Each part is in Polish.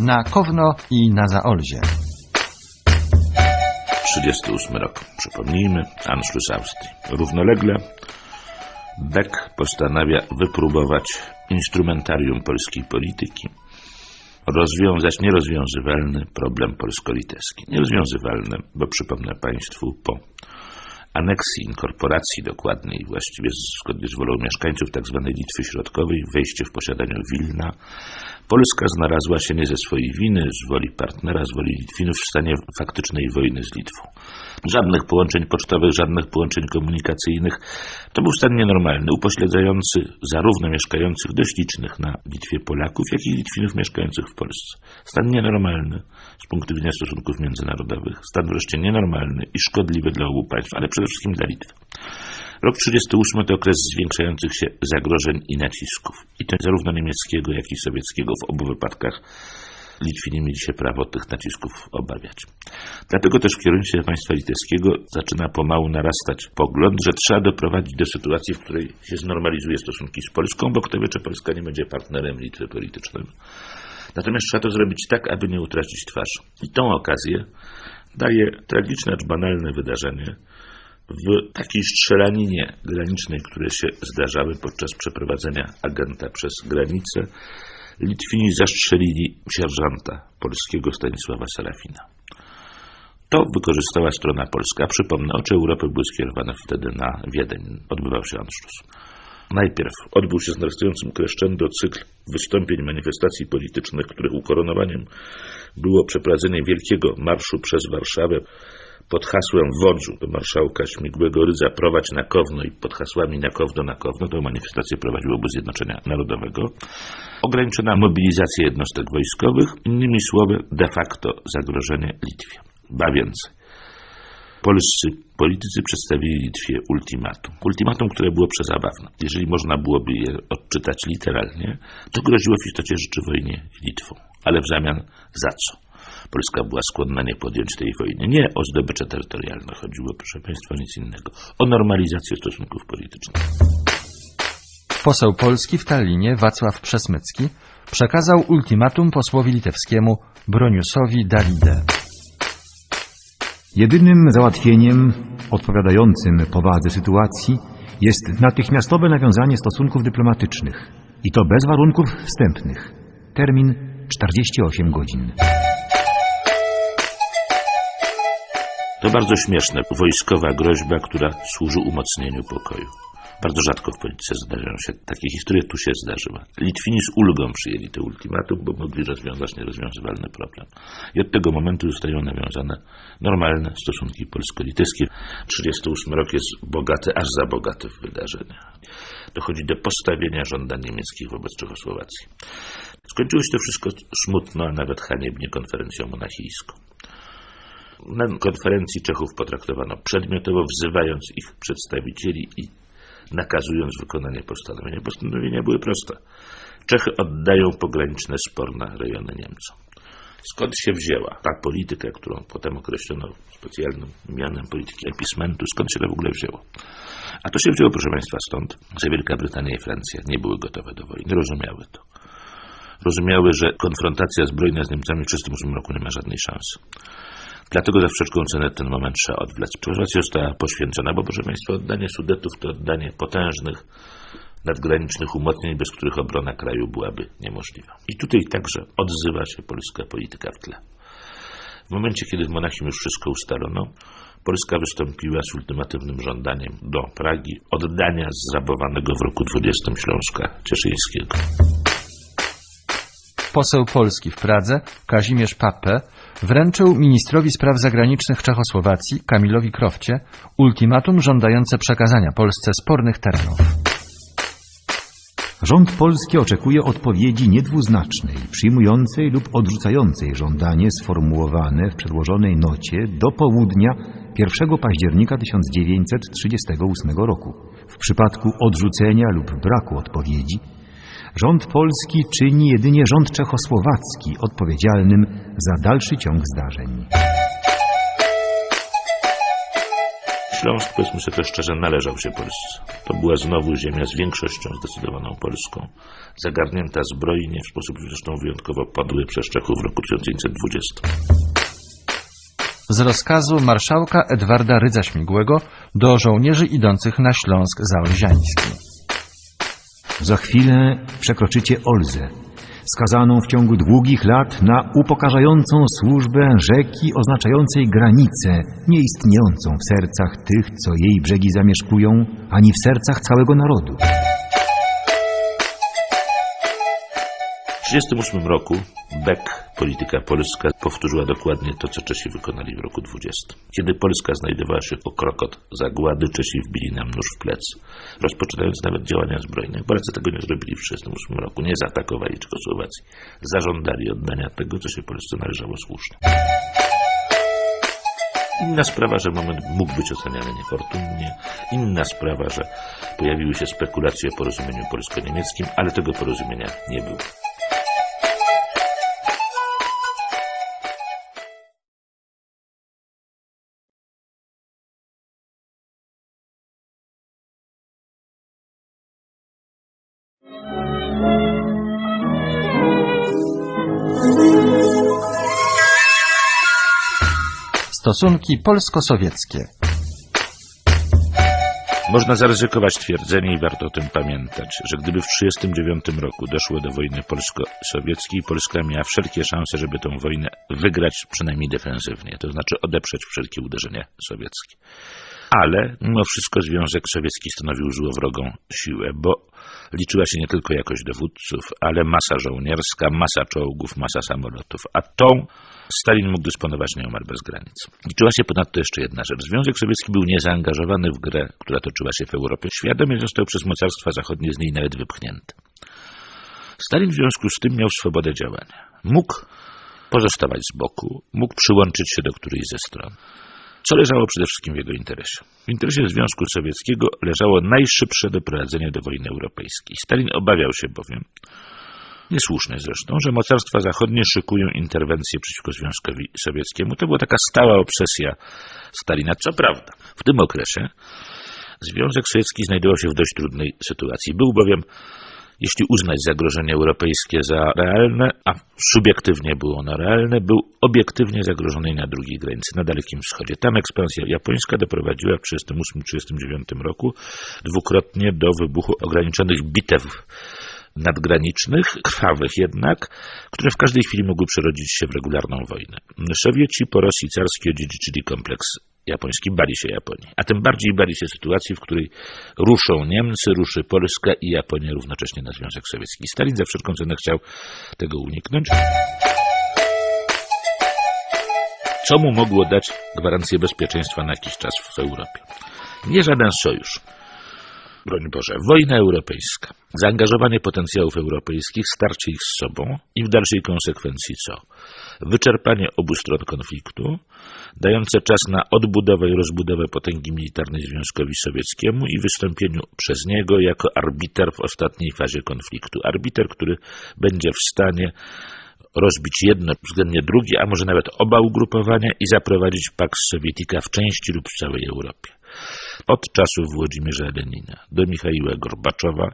na Kowno i na Zaolzie. 38 rok. Przypomnijmy, Anschluss Austrii. Równolegle Beck postanawia wypróbować instrumentarium polskiej polityki, rozwiązać nierozwiązywalny problem polsko-litewski. Nierozwiązywalny, bo przypomnę Państwu, po aneksji, inkorporacji dokładnej, właściwie zgodnie z wolą mieszkańców tzw. Litwy Środkowej, wejście w posiadanie Wilna, Polska znalazła się nie ze swojej winy, z woli partnera, z woli Litwinów w stanie faktycznej wojny z Litwą. Żadnych połączeń pocztowych, żadnych połączeń komunikacyjnych. To był stan nienormalny, upośledzający zarówno mieszkających dość licznych na Litwie Polaków, jak i Litwinów mieszkających w Polsce. Stan nienormalny z punktu widzenia stosunków międzynarodowych. Stan wreszcie nienormalny i szkodliwy dla obu państw, ale przede wszystkim dla Litwy. Rok 1938 to okres zwiększających się zagrożeń i nacisków. I to zarówno niemieckiego, jak i sowieckiego. W obu wypadkach Litwini mieli się prawo tych nacisków obawiać. Dlatego też w kierunku państwa litewskiego zaczyna pomału narastać pogląd, że trzeba doprowadzić do sytuacji, w której się znormalizuje stosunki z Polską, bo kto wie, czy Polska nie będzie partnerem Litwy politycznym. Natomiast trzeba to zrobić tak, aby nie utracić twarz. I tą okazję daje tragiczne, acz banalne wydarzenie, w takiej strzelaninie granicznej, które się zdarzały podczas przeprowadzenia agenta przez granicę, Litwini zastrzelili sierżanta polskiego Stanisława Serafina. To wykorzystała strona polska. Przypomnę, oczy Europy były skierowane wtedy na Wiedeń. Odbywał się Anschluss. Najpierw odbył się z narastającym crescendo cykl wystąpień, manifestacji politycznych, których ukoronowaniem było przeprowadzenie wielkiego marszu przez Warszawę pod hasłem wodzu do marszałka Śmigłego Rydza prowadź na Kowno i pod hasłami na Kowno, na Kowno, to manifestację prowadził Obóz Zjednoczenia Narodowego. Ograniczona mobilizacja jednostek wojskowych, innymi słowy de facto zagrożenie Litwie. Ba więcej. Polscy politycy przedstawili Litwie ultimatum. Ultimatum, które było przezabawne. Jeżeli można byłoby je odczytać literalnie, to groziło w istocie rzeczy wojnie Litwą. Ale w zamian za co? Polska była skłonna nie podjąć tej wojny. Nie o zdobycze terytorialne chodziło, proszę Państwa, nic innego. O normalizację stosunków politycznych. Poseł Polski w Tallinie, Wacław Przesmycki, przekazał ultimatum posłowi litewskiemu Broniusowi Dalide. Jedynym załatwieniem odpowiadającym powadze sytuacji jest natychmiastowe nawiązanie stosunków dyplomatycznych i to bez warunków wstępnych. Termin 48 godzin. To bardzo śmieszne. Wojskowa groźba, która służy umocnieniu pokoju. Bardzo rzadko w polityce zdarzają się takie historie, tu się zdarzyła. Litwini z ulgą przyjęli to ultimatum, bo mogli rozwiązać nierozwiązywalny problem. I od tego momentu zostają nawiązane normalne stosunki polsko-litewskie. 38 rok jest bogaty, aż za bogaty w wydarzenia. Dochodzi do postawienia żądań niemieckich wobec Czechosłowacji. Skończyło się to wszystko smutno, a nawet haniebnie konferencją monachijską. Na konferencji Czechów potraktowano przedmiotowo, wzywając ich przedstawicieli i nakazując wykonanie postanowienia. Postanowienia były proste. Czechy oddają pograniczne sporne rejony Niemcom. Skąd się wzięła ta polityka, którą potem określono specjalnym mianem polityki epismentu, skąd się to w ogóle wzięło? A to się wzięło, proszę Państwa, stąd, że Wielka Brytania i Francja nie były gotowe do wojny, rozumiały to. Rozumiały, że konfrontacja zbrojna z Niemcami w 1938 roku nie ma żadnej szansy. Dlatego za wszelką cenę ten moment trzeba odwlec. Czechosłowacja została poświęcona, bo proszę Państwa, oddanie Sudetów to oddanie potężnych, nadgranicznych umocnień, bez których obrona kraju byłaby niemożliwa. I tutaj także odzywa się polska polityka w tle. W momencie, kiedy w Monachium już wszystko ustalono, Polska wystąpiła z ultimatywnym żądaniem do Pragi oddania zrabowanego w roku 20 Śląska Cieszyńskiego. Poseł Polski w Pradze, Kazimierz Pappe, wręczył ministrowi spraw zagranicznych Czechosłowacji, Kamilowi Krofcie, ultimatum żądające przekazania Polsce spornych terenów. Rząd polski oczekuje odpowiedzi niedwuznacznej, przyjmującej lub odrzucającej żądanie sformułowane w przedłożonej nocie do południa 1 października 1938 roku. W przypadku odrzucenia lub braku odpowiedzi rząd polski czyni jedynie rząd czechosłowacki odpowiedzialnym za dalszy ciąg zdarzeń. Śląsk, powiedzmy sobie to szczerze, należał się Polsce. To była znowu ziemia z większością zdecydowaną polską, zagarnięta zbrojnie, w sposób zresztą wyjątkowo podły przez Czechów w roku 1920. Z rozkazu marszałka Edwarda Rydza-Śmigłego do żołnierzy idących na Śląsk Zaolziański. Za chwilę przekroczycie Olzę, skazaną w ciągu długich lat na upokarzającą służbę rzeki oznaczającej granicę, nieistniejącą w sercach tych, co jej brzegi zamieszkują, ani w sercach całego narodu. 1938 roku Beck, polityka polska, powtórzyła dokładnie to, co Czesi wykonali w roku 20. Kiedy Polska znajdowała się po krok od zagłady, Czesi wbili nam nóż w plec, rozpoczynając nawet działania zbrojne. Polacy tego nie zrobili w 1938 roku, nie zaatakowali Czechosłowacji. Zażądali oddania tego, co się Polsce należało słusznie. Inna sprawa, że moment mógł być oceniany niefortunnie. Inna sprawa, że pojawiły się spekulacje o porozumieniu polsko-niemieckim, ale tego porozumienia nie było. Stosunki polsko-sowieckie. Można zaryzykować twierdzenie i warto o tym pamiętać, że gdyby w 1939 roku doszło do wojny polsko-sowieckiej, Polska miała wszelkie szanse, żeby tę wojnę wygrać przynajmniej defensywnie, to znaczy odeprzeć wszelkie uderzenia sowieckie. Ale mimo wszystko Związek Sowiecki stanowił złowrogą siłę, bo liczyła się nie tylko jakość dowódców, ale masa żołnierska, masa czołgów, masa samolotów, a tą Stalin mógł dysponować nieomal bez granic. Liczyła się ponadto jeszcze jedna rzecz. Związek Sowiecki był niezaangażowany w grę, która toczyła się w Europie. Świadomie został przez mocarstwa zachodnie z niej nawet wypchnięty. Stalin w związku z tym miał swobodę działania. Mógł pozostawać z boku, mógł przyłączyć się do którejś ze stron. Co leżało przede wszystkim w jego interesie? W interesie Związku Sowieckiego leżało najszybsze doprowadzenie do wojny europejskiej. Stalin obawiał się bowiem, niesłusznie zresztą, że mocarstwa zachodnie szykują interwencję przeciwko Związkowi Sowieckiemu. To była taka stała obsesja Stalina. Co prawda, w tym okresie Związek Sowiecki znajdował się w dość trudnej sytuacji. Był bowiem, jeśli uznać zagrożenie europejskie za realne, a subiektywnie było ono realne, był obiektywnie zagrożony na drugiej granicy, na Dalekim Wschodzie. Tam ekspansja japońska doprowadziła w 1938-1939 roku dwukrotnie do wybuchu ograniczonych bitew nadgranicznych, krwawych jednak, które w każdej chwili mogły przerodzić się w regularną wojnę. Sowieci po Rosji carskiej odziedziczyli kompleks japoński, bali się Japonii. A tym bardziej bali się sytuacji, w której ruszą Niemcy, ruszy Polska i Japonia równocześnie na Związek Sowiecki. Stalin za wszelką cenę chciał tego uniknąć. Co mu mogło dać gwarancję bezpieczeństwa na jakiś czas w Europie? Nie żaden sojusz broń Boże, wojna europejska, zaangażowanie potencjałów europejskich, starcie ich z sobą i w dalszej konsekwencji co? Wyczerpanie obu stron konfliktu, dające czas na odbudowę i rozbudowę potęgi militarnej Związkowi Sowieckiemu i wystąpieniu przez niego jako arbiter w ostatniej fazie konfliktu. Arbiter, który będzie w stanie rozbić jedno, względnie drugie, a może nawet oba ugrupowania i zaprowadzić Pax Sowietica w części lub w całej Europie. Od czasów Włodzimierza Lenina do Michaiła Gorbaczowa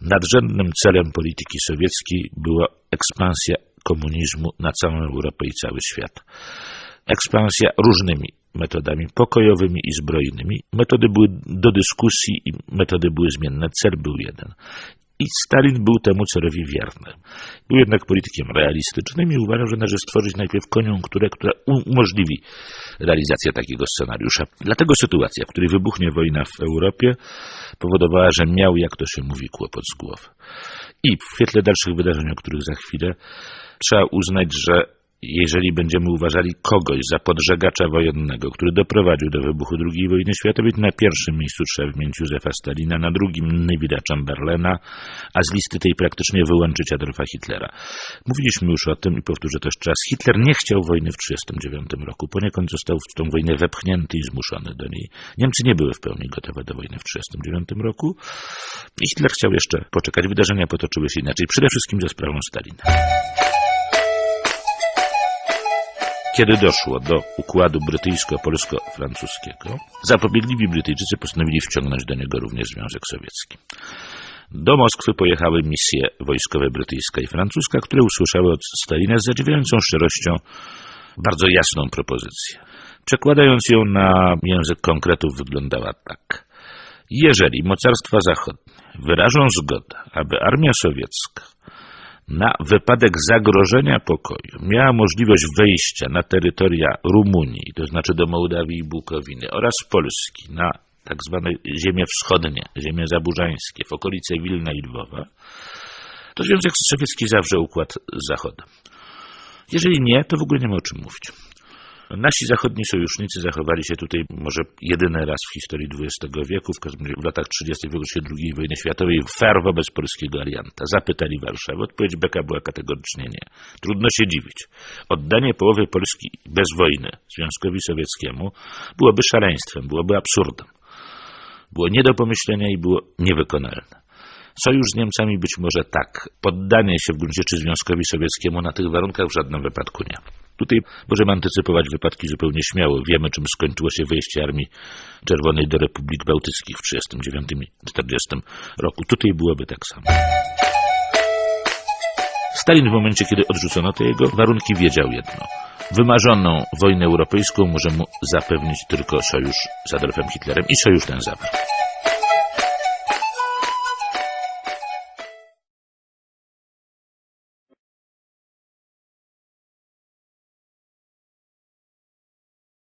nadrzędnym celem polityki sowieckiej była ekspansja komunizmu na całą Europę i cały świat. Ekspansja różnymi metodami pokojowymi i zbrojnymi. Metody były do dyskusji i metody były zmienne. Cel był jeden. I Stalin był temu celowi wierny. Był jednak politykiem realistycznym i uważał, że należy stworzyć najpierw koniunkturę, która umożliwi realizację takiego scenariusza. Dlatego sytuacja, w której wybuchnie wojna w Europie, powodowała, że miał, jak to się mówi, kłopot z głowy. I w świetle dalszych wydarzeń, o których za chwilę, trzeba uznać, że jeżeli będziemy uważali kogoś za podżegacza wojennego, który doprowadził do wybuchu II wojny światowej, to na pierwszym miejscu trzeba wymienić Józefa Stalina, na drugim Neville'a Chamberlaina, a z listy tej praktycznie wyłączyć Adolfa Hitlera. Mówiliśmy już o tym i powtórzę jeszcze raz. Hitler nie chciał wojny w 1939 roku. Poniekąd został w tą wojnę wepchnięty i zmuszony do niej. Niemcy nie były w pełni gotowe do wojny w 1939 roku. Hitler chciał jeszcze poczekać. Wydarzenia potoczyły się inaczej. Przede wszystkim ze sprawą Stalina. Kiedy doszło do układu brytyjsko-polsko-francuskiego, zapobiegliwi Brytyjczycy postanowili wciągnąć do niego również Związek Sowiecki. Do Moskwy pojechały misje wojskowe brytyjska i francuska, które usłyszały od Stalina z zadziwiającą szczerością bardzo jasną propozycję. Przekładając ją na język konkretów wyglądała tak. Jeżeli mocarstwa zachodnie wyrażą zgodę, aby armia sowiecka na wypadek zagrożenia pokoju miała możliwość wejścia na terytoria Rumunii, to znaczy do Mołdawii i Bukowiny oraz Polski, na tak zwane ziemie wschodnie, ziemie zaburzańskie, w okolice Wilna i Lwowa, to Związek Sowiecki zawrze układ z Zachodem. Jeżeli nie, to w ogóle nie ma o czym mówić. Nasi zachodni sojusznicy zachowali się tutaj może jedyny raz w historii XX wieku, w w latach 30. w okresie II wojny światowej, fair wobec polskiego alianta. Zapytali Warszawę. Odpowiedź Beka była kategorycznie nie. Trudno się dziwić. Oddanie połowy Polski bez wojny Związkowi Sowieckiemu byłoby szaleństwem, byłoby absurdem. Było nie do pomyślenia i było niewykonalne. Sojusz z Niemcami być może tak. Poddanie się w gruncie rzeczy Związkowi Sowieckiemu na tych warunkach w żadnym wypadku nie. Tutaj możemy antycypować wypadki zupełnie śmiało. Wiemy, czym skończyło się wejście Armii Czerwonej do Republik Bałtyckich w 1939-1940 roku. Tutaj byłoby tak samo. Stalin w momencie, kiedy odrzucono te jego warunki, wiedział jedno. Wymarzoną wojnę europejską może mu zapewnić tylko sojusz z Adolfem Hitlerem i sojusz ten zawarł.